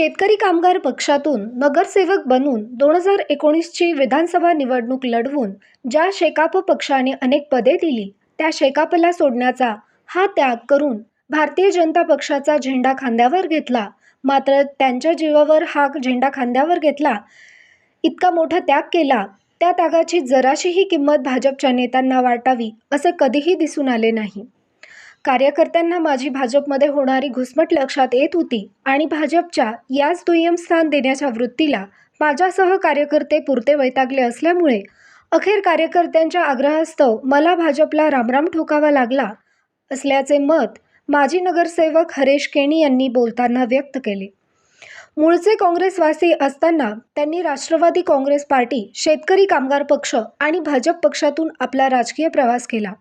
शेतकरी कामगार पक्षातून नगरसेवक बनून दोन हजार एकोणीसची विधानसभा निवडणूक लढवून ज्या शेकाप पक्षाने अनेक पदे दिली त्या शेकापला सोडण्याचा हा त्याग करून भारतीय जनता पक्षाचा झेंडा खांद्यावर घेतला. मात्र त्यांच्या जीवावर हा झेंडा खांद्यावर घेतला इतका मोठा त्याग केला त्या त्यागाची जराशीही किंमत भाजपच्या नेत्यांना वाटावी असे कधीही दिसून आले नाही. कार्यकर्त्यांना माझी भाजपमध्ये होणारी घुसमट लक्षात येत होती आणि भाजपच्या याच दुय्यम स्थान देण्याच्या वृत्तीला माझ्यासह कार्यकर्ते पुरते वैतागले असल्यामुळे अखेर कार्यकर्त्यांच्या आग्रहास्तव मला भाजपला रामराम ठोकावा लागला असल्याचे मत माजी नगरसेवक हरेश केणी यांनी बोलताना व्यक्त केले. मूळचे काँग्रेसवासी असताना त्यांनी राष्ट्रवादी काँग्रेस पार्टी शेतकरी कामगार पक्ष आणि भाजप पक्षातून आपला राजकीय प्रवास केला.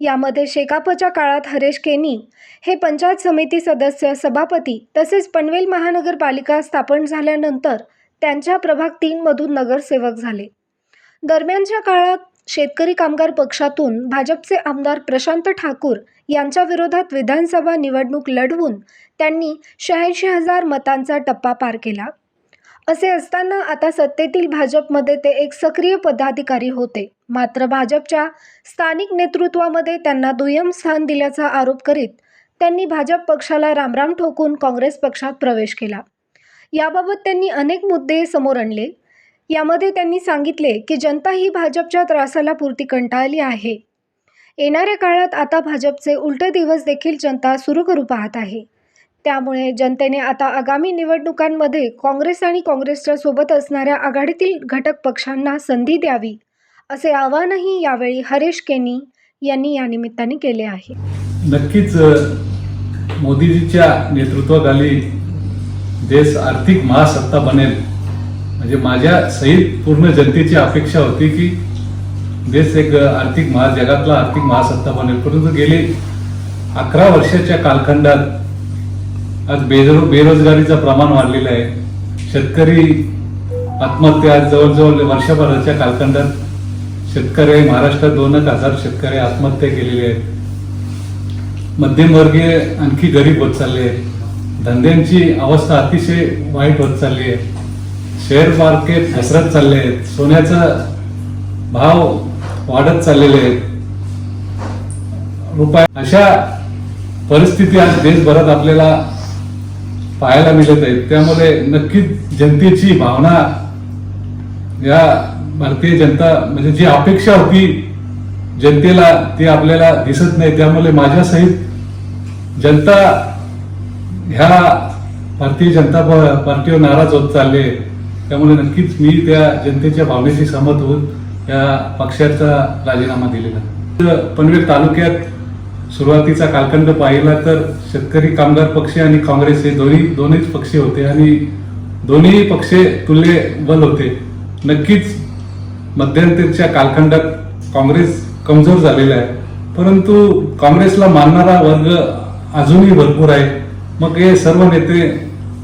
यामध्ये शेकापच्या काळात हरेश केनी हे पंचायत समिती सदस्य सभापती तसेच पनवेल महानगरपालिका स्थापन झाल्यानंतर त्यांच्या प्रभाग तीनमधून नगरसेवक झाले. दरम्यानच्या काळात शेतकरी कामगार पक्षातून भाजपचे आमदार प्रशांत ठाकूर यांच्या विरोधात विधानसभा निवडणूक लढवून त्यांनी शहाऐंशी हजार मतांचा टप्पा पार केला. असे असताना आता सत्तेतील भाजपमध्ये ते एक सक्रिय पदाधिकारी होते. मात्र भाजपच्या स्थानिक नेतृत्वामध्ये त्यांना दुय्यम स्थान दिल्याचा आरोप करीत त्यांनी भाजप पक्षाला रामराम ठोकून काँग्रेस पक्षात प्रवेश केला. याबाबत त्यांनी अनेक मुद्दे समोर आणले. यामध्ये त्यांनी सांगितले की जनता ही भाजपच्या त्रासाला पुरती कंटाळली आहे. येणाऱ्या काळात आता भाजपचे उलटे दिवस देखील जनता सुरू करू पाहत आहे. त्यामुळे जनतेने आता आगामी निवडणुकांमध्ये काँग्रेस आणि काँग्रेसच्या सोबत असणाऱ्या आघाडीतील घटक पक्षांना संधी द्यावी असे आवाहनही यावेळी हरेश केनी यांनी या निमित्ताने केले आहे. नक्कीच मोदीजीच्या नेतृत्वाखाली देश आर्थिक महासत्ता बनेल. म्हणजे माझ्या सहित पूर्ण जनतेची अपेक्षा होती की देश एक आर्थिक महा जगातला आर्थिक महासत्ता बनेल. परंतु गेले अकरा वर्षाच्या कालखंडात आज बेरो बेरोजगारीचं प्रमाण वाढलेलं आहे. शेतकरी आत्महत्या आज जवळजवळ वर्षभराच्या कालखंडात शेतकरी महाराष्ट्रात दोन हजार शेतकरी आत्महत्या केलेले आहेत. मध्यमवर्गीय आणखी गरीब होत चालले आहेत. धंद्यांची अवस्था अतिशय वाईट होत चालली आहे. शेअर मार्केट घसरत चालले आहेत. सोन्याचा भाव वाढत चाललेले आहेत. रुपये अशा परिस्थिती आज देशभरात आपल्याला पाहायला मिळत आहेत त्यामुळे नक्कीच जनतेची भावना या भारतीय जनता म्हणजे जी अपेक्षा होती जनतेला ती आपल्याला दिसत नाही. त्यामुळे माझ्यासहित जनता ह्या भारतीय जनता पार्टीवर नाराज होत चालले त्यामुळे नक्कीच मी त्या जनतेच्या भावनेशी सहमत होऊन या पक्षाचा राजीनामा दिलेला पनवेल तालुक्यात सुरुवातीचा कालखंड पाहिला तर शेतकरी कामगार पक्ष आणि काँग्रेस हे दोन्ही दोन्हीच पक्ष होते आणि दोन्ही पक्ष तुल्य बल होते. नक्कीच मध्यंतरीच्या कालखंडात काँग्रेस कमजोर झालेला आहे. परंतु काँग्रेसला मानणारा वर्ग अजूनही भरपूर आहे. मग हे सर्व नेते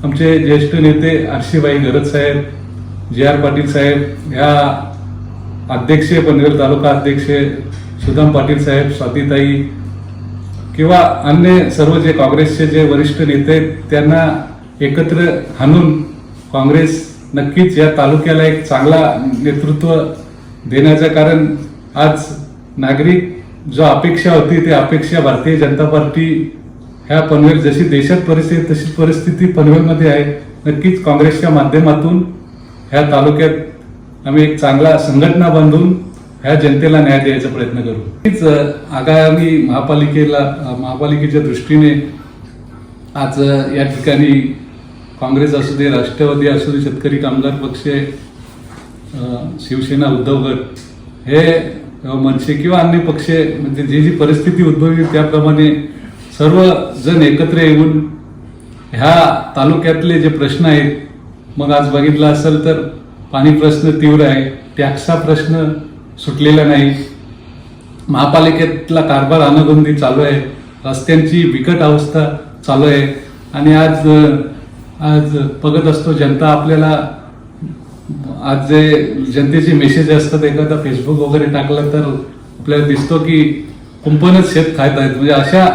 आमचे ज्येष्ठ नेते आरशीबाई गरज साहेब जे आर पाटील साहेब ह्या अध्यक्ष पनवेल तालुका अध्यक्ष सुदाम पाटील साहेब स्वातीताई किंवा अन्य सर्व जे काँग्रेसचे जे वरिष्ठ नेते आहेत त्यांना एकत्र आणून काँग्रेस नक्कीच या तालुक्याला एक चांगला नेतृत्व देण्याचं कारण आज नागरिक जो अपेक्षा होती ती अपेक्षा भारतीय जनता पार्टी ह्या पनवेल जशी देशात परिस्थिती तशी परिस्थिती पनवेलमध्ये आहे. नक्कीच काँग्रेसच्या माध्यमातून ह्या तालुक्यात आम्ही एक चांगला संघटना बांधून ह्या जनतेला न्याय द्यायचा प्रयत्न करू. हीच आगामी महापालिकेला महापालिकेच्या दृष्टीने आज या ठिकाणी काँग्रेस असू दे राष्ट्रवादी असू दे शेतकरी कामगार पक्ष शिवसेना उद्धव गट हे मनसे किंवा अन्य पक्ष म्हणजे जी जी परिस्थिती उद्भवली त्याप्रमाणे सर्व जण एकत्र येऊन ह्या तालुक्यातले जे प्रश्न आहेत मग आज बघितलं असेल तर पाणी प्रश्न तीव्र आहे टॅक्सचा प्रश्न सुटलेला नाही. महापालिकेतला कारभार अनगोंदी चालू आहे. रस्त्यांची बिकट अवस्था चालू आहे. आणि आज आज बघत असतो जनता आपल्याला आज जे जनतेचे मेसेज असतात एखादा फेसबुक वगैरे टाकलं तर आपल्याला दिसतो की कुंपणच शेत खायत आहेत. म्हणजे अशा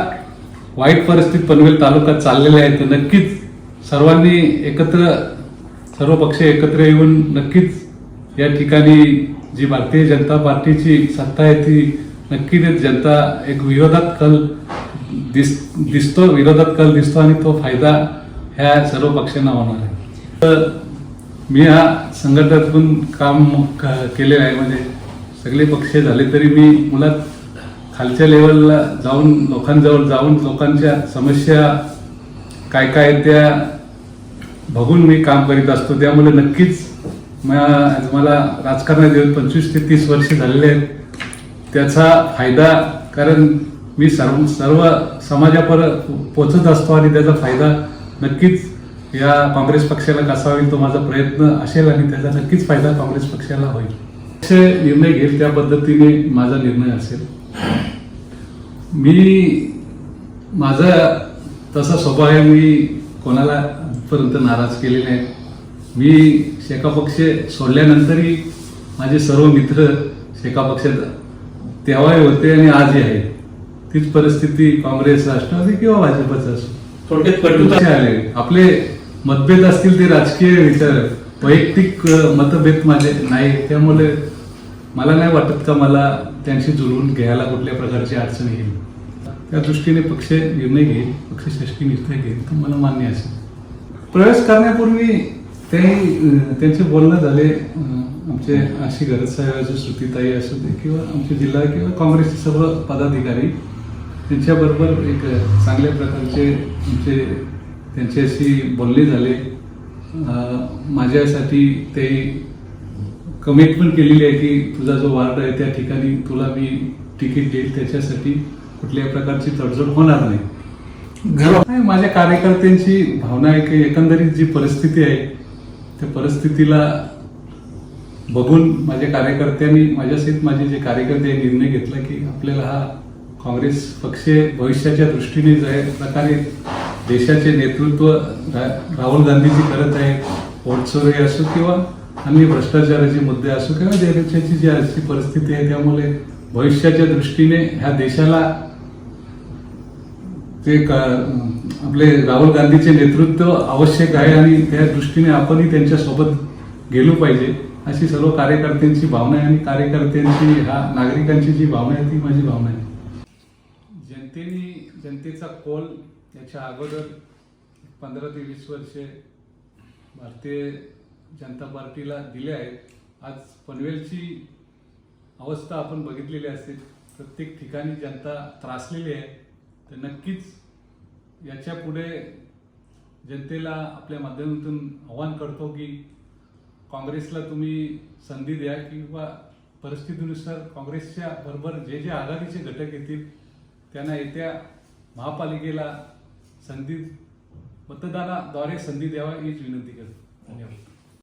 वाईट परिस्थितीत पनवेल तालुक्यात चाललेला आहे तर नक्कीच सर्वांनी एकत्र सर्व पक्ष एकत्र येऊन नक्कीच या ठिकाणी जी भारतीय जनता पार्टीची सत्ता आहे ती नक्कीच जनता एक विरोधात कल दिस दिसतो विरोधात कल दिसतो आणि तो फायदा ह्या सर्व पक्षांना होणार आहे. तर मी ह्या संघटनातून काम क- केलेलं आहे म्हणजे सगळे पक्ष झाले तरी मी मुलात खालच्या लेवलला जाऊन लोकांजवळ जाऊन लोकांच्या समस्या काय काय आहेत त्या बघून मी काम करीत असतो. त्यामुळे नक्कीच मला राजकारणात येऊन पंचवीस ते तीस वर्ष झालेले आहेत. त्याचा फायदा कारण मी सर्व सर्व समाजापर पोचत असतो आणि त्याचा फायदा नक्कीच या काँग्रेस पक्षाला कसा होईल तो माझा प्रयत्न असेल आणि त्याचा नक्कीच फायदा काँग्रेस पक्षाला होईल. असे निर्णय घेईल त्या पद्धतीने माझा निर्णय असेल. मी माझा तसा स्वभाव आहे मी कोणाला पर्यंत नाराज केलेले नाही मी शेका पक्ष सोडल्यानंतरही माझे सर्व मित्र शेका पक्षात तेव्हाही होते आणि आजही आहे तीच परिस्थिती काँग्रेस राष्ट्रवादी किंवा भाजपचं असो. आले. आपले मतभेद असतील ते राजकीय विचार वैयक्तिक मतभेद माझे नाही. त्यामुळे मला नाही वाटत का मला त्यांशी जुळवून घ्यायला कुठल्या प्रकारची अडचण येईल. त्या दृष्टीने पक्ष निर्णय घेईल पक्ष षष्टी निर्णय घेईल तर मला मान्य असेल. प्रवेश करण्यापूर्वी ते त्यांचे बोलणं झाले आमचे अशी गरज साहेब असो श्रुतीताई असू दे किंवा आमचे जिल्हा किंवा काँग्रेसचे सर्व पदाधिकारी त्यांच्याबरोबर एक चांगल्या प्रकारचे आमचे त्यांच्याशी बोलणे झाले. माझ्यासाठी ते कमिटमेंट केलेली आहे की तुझा जो वार्ड आहे त्या ठिकाणी तुला मी तिकीट देईल त्याच्यासाठी कुठल्याही प्रकारची तडजोड होणार नाही. नाही, माझ्या कार्यकर्त्यांची भावना आहे की एकंदरीत जी परिस्थिती आहे त्या परिस्थितीला बघून माझ्या कार्यकर्त्यांनी माझ्यासहित माझे जे कार्यकर्ते निर्णय घेतला की आपल्याला हा काँग्रेस पक्ष भविष्याच्या दृष्टीने जे प्रकारे देशाचे नेतृत्व रा- राहुल गांधीजी करत आहे पोटचोरी असो किंवा अन्य भ्रष्टाचाराचे मुद्दे असो किंवा देशाची जी आजची परिस्थिती आहे त्यामुळे भविष्याच्या दृष्टीने ह्या देशाला ते का आपले राहुल गांधीचे नेतृत्व आवश्यक आहे आणि त्या दृष्टीने आपणही त्यांच्यासोबत गेलो पाहिजे अशी सर्व कार्यकर्त्यांची भावना आहे आणि कार्यकर्त्यांची हा नागरिकांची जी भावना आहे ती माझी भावना आहे. जनतेने जनतेचा कौल याच्या अगोदर पंधरा ते वीस वर्षे भारतीय जनता पार्टीला दिले आहेत. आज पनवेलची अवस्था आपण बघितलेली असते. प्रत्येक ठिकाणी जनता त्रासलेली आहे. तर नक्कीच याच्यापुढे जनतेला आपल्या माध्यमातून आव्हान करतो की काँग्रेसला तुम्ही संधी द्या किंवा परिस्थितीनुसार काँग्रेसच्या बरोबर जे जे आघाडीचे घटक येतील त्यांना येत्या महापालिकेला संधी मतदानाद्वारे संधी द्यावा हीच विनंती करतो. धन्यवाद.